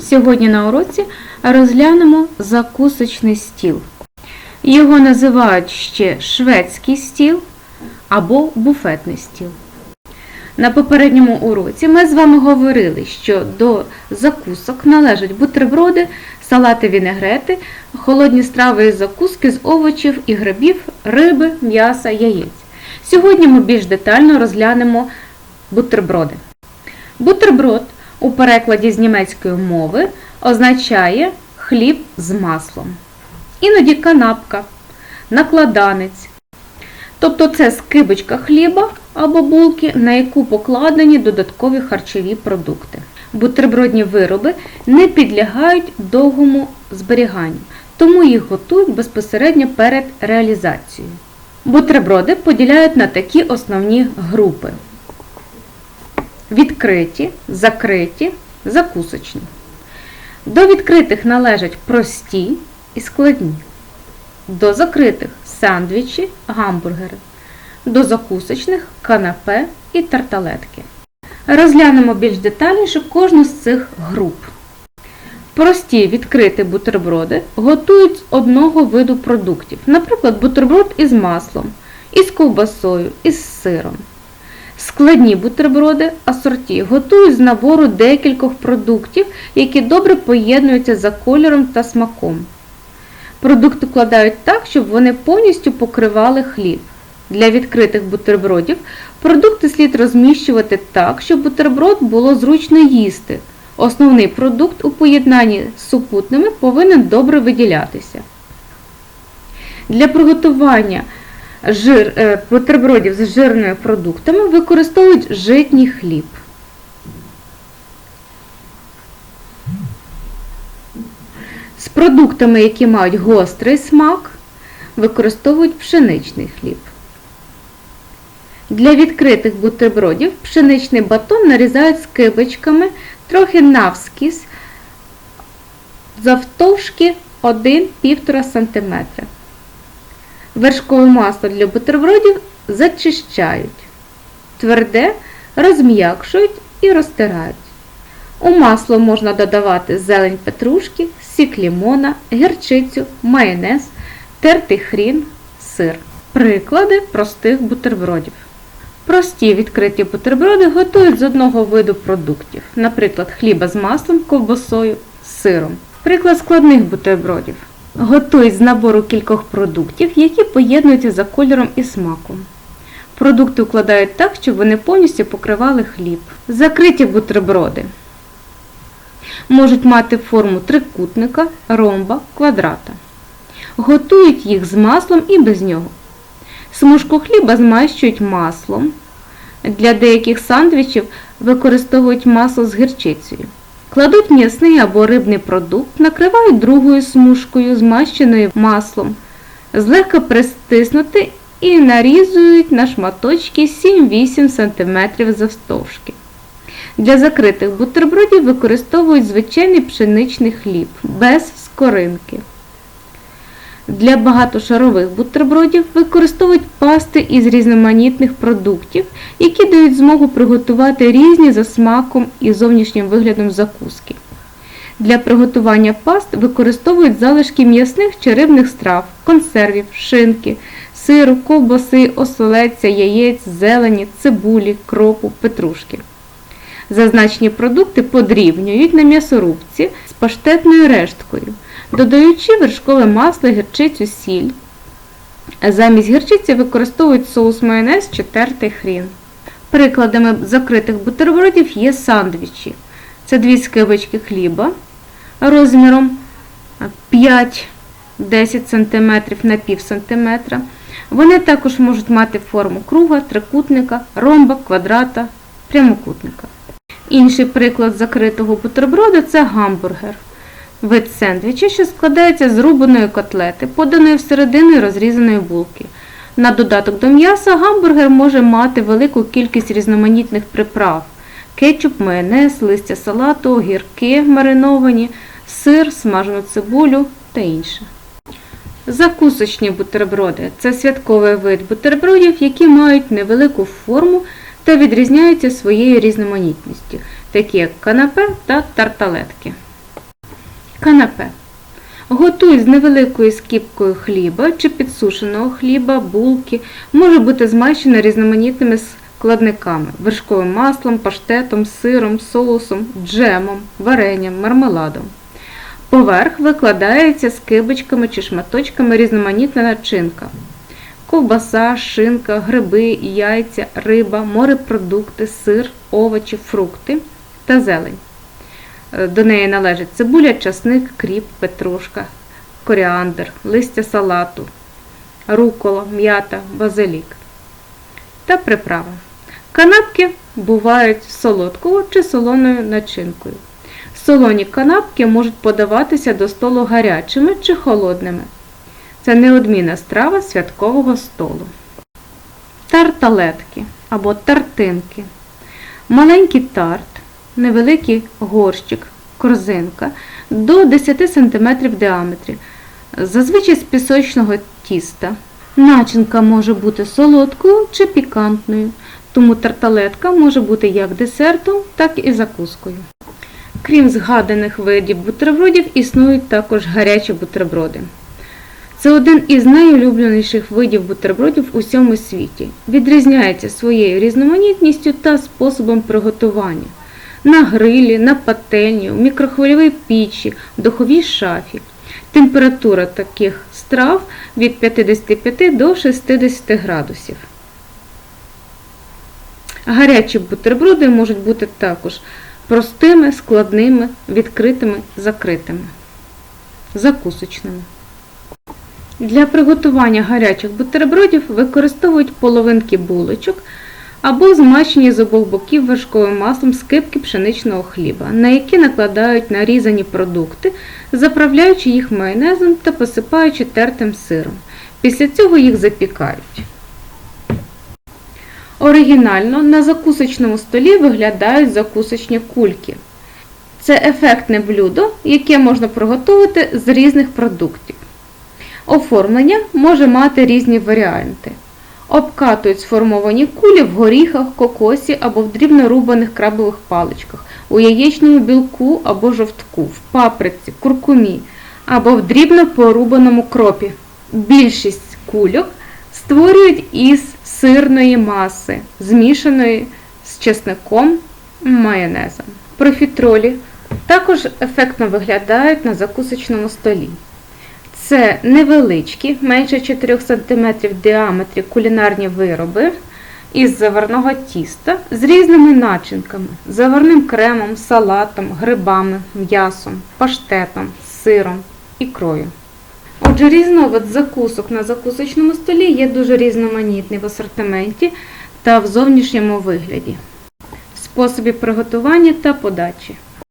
Сьогодні на уроці розглянемо закусочний стіл. Його називають ще шведський стіл або буфетний стіл. На попередньому уроці ми з вами говорили, що до закусок належать бутерброди, салати вінегрети, холодні страви і закуски з овочів і грибів, риби, м'яса, яєць. Сьогодні ми більш детально розглянемо бутерброди. Бутерброд у перекладі з німецької мови означає хліб з маслом. Іноді канапка, накладанець. Тобто це скибочка хліба або булки, на яку покладені додаткові харчові продукти. Бутербродні вироби не підлягають довгому зберіганню, тому їх готують безпосередньо перед реалізацією. Бутерброди поділяють на такі основні групи: відкриті, закриті, закусочні. До відкритих належать прості і складні. До закритих сандвічі, гамбургери. До закусочних канапе і тарталетки. Розглянемо більш детальніше кожну з цих груп. Прості відкриті бутерброди готують з одного виду продуктів, наприклад, бутерброд із маслом, із ковбасою, із сиром. Складні бутерброди асорті готують з набору декількох продуктів, які добре поєднуються за кольором та смаком. Продукти кладають так, щоб вони повністю покривали хліб. Для відкритих бутербродів продукти слід розміщувати так, щоб бутерброд було зручно їсти. Основний продукт у поєднанні з супутними повинен добре виділятися. Для приготування жир, е, бутербродів з жирними продуктами використовують житній хліб. З продуктами, які мають гострий смак, використовують пшеничний хліб. Для відкритих бутербродів пшеничний батон нарізають скибочками трохи навскіз завтовшки 1-1,5 см. Вершкове масло для бутербродів зачищають. Тверде розм'якшують і розтирають. У масло можна додавати зелень петрушки, сік лімона, гірчицю, майонез, тертий хрін, сир. Приклади простих бутербродів. Прості відкриті бутерброди готують з одного виду продуктів, наприклад, хліба з маслом, ковбасою, сиром. Приклад складних бутербродів. Готують з набору кількох продуктів, які поєднуються за кольором і смаком. Продукти укладають так, щоб вони повністю покривали хліб. Закриті бутерброди можуть мати форму трикутника, ромба, квадрата. Готують їх з маслом і без нього. Смужку хліба змащують маслом. Для деяких сандвічів використовують масло з гірчицею. Кладуть м'ясний або рибний продукт, накривають другою смужкою, змащеною маслом, злегка пристиснути і нарізують на шматочки 7-8 см завстовшки. Для закритих бутербродів використовують звичайний пшеничний хліб без скоринки. Для багатошарових бутербродів використовують пасти із різноманітних продуктів, які дають змогу приготувати різні за смаком і зовнішнім виглядом закуски. Для приготування паст використовують залишки м'ясних чи рибних страв, консервів, шинки, сиру, ковбаси, оселедця, яєць, зелені, цибулі, кропу, петрушки. Зазначені продукти подрібнюють на м'ясорубці з паштетною решткою, додаючи вершкове масло, гірчицю, сіль. Замість гірчиці використовують соус майонез чи тертий хрін. Прикладами закритих бутербродів є сандвічі. Це дві скибочки хліба розміром 5-10 см на пів см. Вони також можуть мати форму круга, трикутника, ромба, квадрата, прямокутника. Інший приклад закритого бутерброду це гамбургер. Вид сендвіча, що складається з рубаної котлети, поданої всередину розрізаної булки. На додаток до м'яса гамбургер може мати велику кількість різноманітних приправ: кетчуп, майонез, листя салату, огірки мариновані, сир, смажену цибулю та інше. Закусочні бутерброди це святковий вид бутербродів, які мають невелику форму та відрізняються своєю різноманітністю, такі як канапе та тарталетки. Канапе. Готують з невеликою скіпкою хліба чи підсушеного хліба, булки, може бути змащено різноманітними складниками вершковим маслом, паштетом, сиром, соусом, джемом, варенням, мармеладом. Поверх викладається скибочками чи шматочками різноманітна начинка. Ковбаса, шинка, гриби, яйця, риба, морепродукти, сир, овочі, фрукти та зелень. Е, До неї належать цибуля, часник, кріп, петрушка, коріандр, листя салату, рукола, м'ята, базилік та приправи. Канапки бувають солодкою чи солоною начинкою. Солоні канапки можуть подаватися до столу гарячими чи холодними. Це неодмінна страва святкового столу. Тарталетки або тартинки. Маленький тарт, невеликий горщик, корзинка до 10 см в діаметрі, зазвичай з пісочного тіста. Начинка може бути солодкою чи пікантною, тому тарталетка може бути як десертом, так і закускою. Крім згаданих видів бутербродів, існують також гарячі бутерброди. Це один із найулюбленіших видів бутербродів у всьому світі. Відрізняється своєю різноманітністю та способом приготування. На грилі, на пательні, у мікрохвильовій пічі, в духовій шафі. Температура таких страв від 55 до 60 градусів. Гарячі бутерброди можуть бути також простими, складними, відкритими, закритими, закусочними. Для приготування гарячих бутербродів використовують половинки булочок або змащені з обох боків вершковим маслом скипки пшеничного хліба, на які накладають нарізані продукти, заправляючи їх майонезом та посипаючи тертим сиром. Після цього їх запікають. Оригінально на закусочному столі виглядають закусочні кульки. Це ефектне блюдо, яке можна приготувати з різних продуктів. Оформлення може мати різні варіанти. Обкатують сформовані кулі в горіхах, кокосі або в дрібно рубаних крабових паличках, у яєчному білку або жовтку, в паприці, куркумі або в дрібно порубаному кропі. Більшість кульок створюють із сирної маси, змішаної з чесником, майонезом. Профітролі також ефектно виглядають на закусочному столі. Це невеличкі, менше 4 см в діаметрі кулінарні вироби із заварного тіста з різними начинками, заварним кремом, салатом, грибами, м'ясом, паштетом, сиром, ікрою. Отже, різновид закусок на закусочному столі є дуже різноманітний в асортименті та в зовнішньому вигляді, способі приготування та подачі.